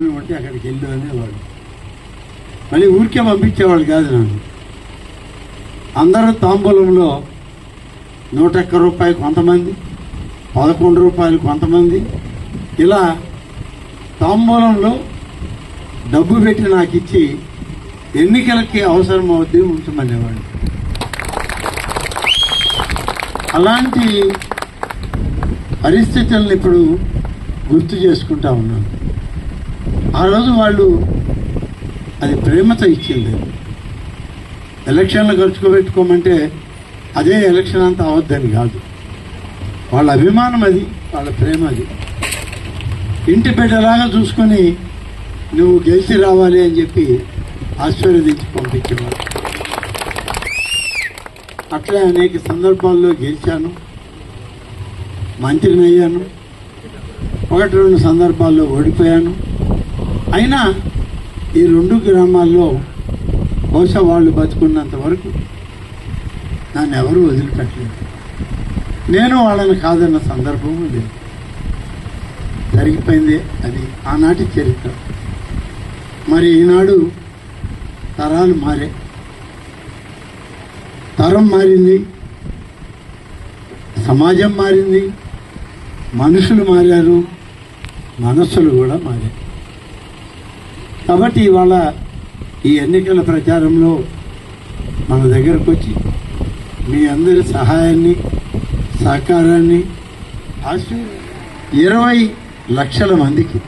బట్టి అక్కడికి వెళ్ళు. అనేవాడు మళ్ళీ ఊరికే పంపించేవాడు కాదు నన్ను. అందరూ తాంబూలంలో నూట ఒక్క రూపాయలు కొంతమంది పదకొండు రూపాయలు కొంతమంది. ఇలా తాంబూలంలో డబ్బు పెట్టి నాకు ఇచ్చి ఎన్నికలకి అవసరం అవుద్ది ఉంచమనేవాడు అలాంటి పరిస్థితులను ఇప్పుడు గుర్తు చేసుకుంటా ఉన్నాను. ఆ రోజు వాళ్ళు అది ప్రేమతో ఇచ్చింది. ఎలక్షన్లు ఖర్చుకోబెట్టుకోమంటే అదే ఎలక్షన్ అంతా అవద్దని కాదు. వాళ్ళ అభిమానం అది వాళ్ళ ప్రేమ అది. ఇంటి బిడ్డలాగా చూసుకొని నువ్వు గెలిచి రావాలి అని చెప్పి ఆశీర్వదించి పంపించేవాడు అట్లే అనేక సందర్భాల్లో గెలిచాను. మంత్రిని అయ్యాను. ఒకటి రెండు సందర్భాల్లో ఓడిపోయాను. అయినా ఈ రెండు గ్రామాల్లో బహుశా వాళ్ళు బతుకున్నంత వరకు నన్ను ఎవరు వదిలిపెట్టలేదు. నేను వాళ్ళని కాదన్న సందర్భం లేదు. జరిగిపోయింది అది ఆనాటి చరిత్ర. మరి ఈనాడు తరాలు మారే. తరం మారింది. సమాజం మారింది. మనుషులు మారారు. మనస్సులు కూడా మారాయి. కాబట్టి ఇవాళ ఈ ఎన్నికల ప్రచారంలో మన దగ్గరకు వచ్చి మీ అందరి సహాయాన్ని సహకారాన్ని ఇరవై లక్షల మందికి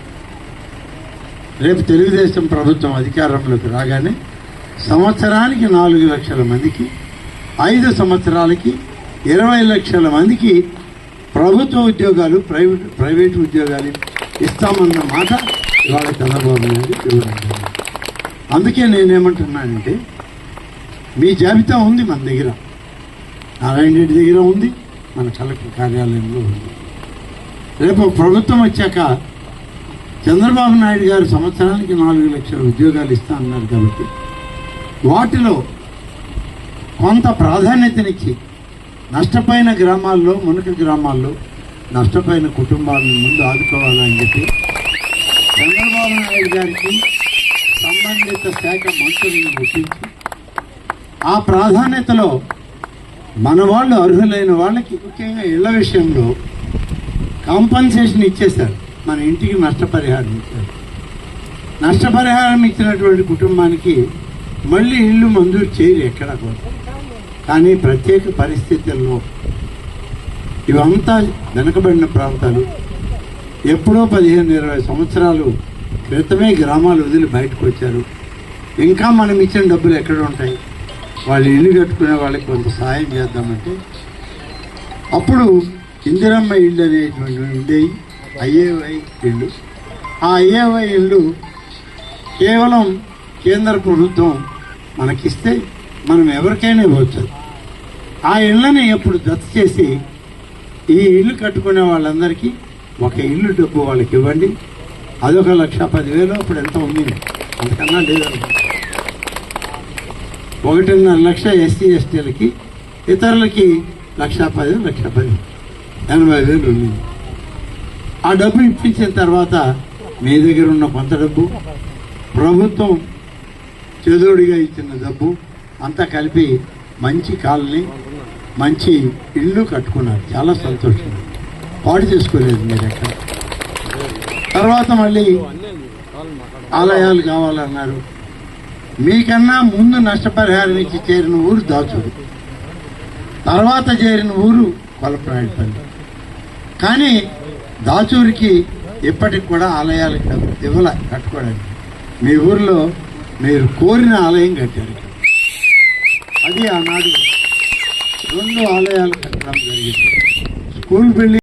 రేపు తెలుగుదేశం ప్రభుత్వం అధికారంలోకి రాగానే సంవత్సరానికి నాలుగు లక్షల మందికి ఐదు సంవత్సరాలకి ఇరవై లక్షల మందికి ప్రభుత్వ ఉద్యోగాలు ప్రైవేట్ ప్రైవేట్ ఉద్యోగాలు ఇస్తామన్న మాట ఇవాళ చంద్రబాబు నాయుడు ఇవ్వడం అందుకే నేనేమంటున్నానంటే మీ జాబితా ఉంది మన దగ్గర. నారాయణ రెడ్డి దగ్గర ఉంది మన కలెక్టర్ కార్యాలయంలో ఉంది. రేపు ప్రభుత్వం వచ్చాక చంద్రబాబు నాయుడు గారు సంవత్సరానికి నాలుగు లక్షల ఉద్యోగాలు ఇస్తా అన్నారు కాబట్టి వాటిలో కొంత ప్రాధాన్యతనిచ్చి నష్టపోయిన గ్రామాల్లో మునక గ్రామాల్లో నష్టపోయిన కుటుంబాలను ముందు ఆదుకోవాలని చెప్పి చంద్రబాబు నాయుడు గారికి సంబంధిత శాఖ మంత్రులను గుర్తించి ఆ ప్రాధాన్యతలో మన వాళ్ళు అర్హులైన వాళ్ళకి ముఖ్యంగా ఇళ్ళ విషయంలో కాంపన్సేషన్ ఇచ్చేశారు. మన ఇంటికి నష్టపరిహారం ఇచ్చారు. నష్టపరిహారం ఇచ్చినటువంటి కుటుంబానికి మళ్ళీ ఇల్లు మంజూరు చేయరు ఎక్కడ కూడా. కానీ ప్రత్యేక పరిస్థితుల్లో ఇవంతా వెనుకబడిన ప్రాంతాలు. ఎప్పుడో పదిహేను ఇరవై సంవత్సరాలు క్రితమే గ్రామాలు వదిలి బయటకు వచ్చారు. ఇంకా మనం ఇచ్చిన డబ్బులు ఎక్కడ ఉంటాయి? వాళ్ళు ఇల్లు కట్టుకునే వాళ్ళకి కొంత సహాయం చేద్దామంటే అప్పుడు ఇందిరమ్మ ఇల్లు అనేటువంటి ఉండేవి ఐఏవై ఇల్లు. ఆ ఐఏవై ఇల్లు కేవలం కేంద్ర ప్రభుత్వం మనకిస్తే మనం ఎవరికైనా ఇవ్వచ్చు. ఆ ఇళ్ళని ఎప్పుడు దత్త చేసి ఈ ఇల్లు కట్టుకునే వాళ్ళందరికీ ఒక ఇల్లు డబ్బు వాళ్ళకి ఇవ్వండి. అదొక లక్ష పదివేలు అప్పుడు ఎంత ఉంది? అంతకన్నా లేదనుకో. ఒకటిన్నర లక్ష ఎస్సీ ఎస్టీలకి ఇతరులకి లక్ష పది లక్ష పది ఎనభై వేలు ఉంది. ఆ డబ్బు ఇప్పించిన తర్వాత మీ దగ్గర ఉన్న కొంత డబ్బు ప్రభుత్వం చేదోడిగా ఇచ్చిన డబ్బు అంతా కలిపి మంచి కాలనీ మంచి ఇల్లు కట్టుకున్నారు. చాలా సంతోషం. పాటు చేసుకోలేదు మీరు ఎక్కడ? తర్వాత మళ్ళీ ఆలయాలు కావాలన్నారు. మీకన్నా ముందు నష్టపరిహారం ఇచ్చి చేరిన ఊరు దాచుడు. తర్వాత చేరిన ఊరు కొలపరాయపల్లి. కానీ దాచూరికి ఇప్పటికి కూడా ఆలయాలు ఇవ్వలే కట్టుకోవడానికి. మీ ఊర్లో మీరు కోరిన ఆలయం కట్టారు. అది ఆనాడు రెండు ఆలయాలు కట్టడం జరిగింది. School building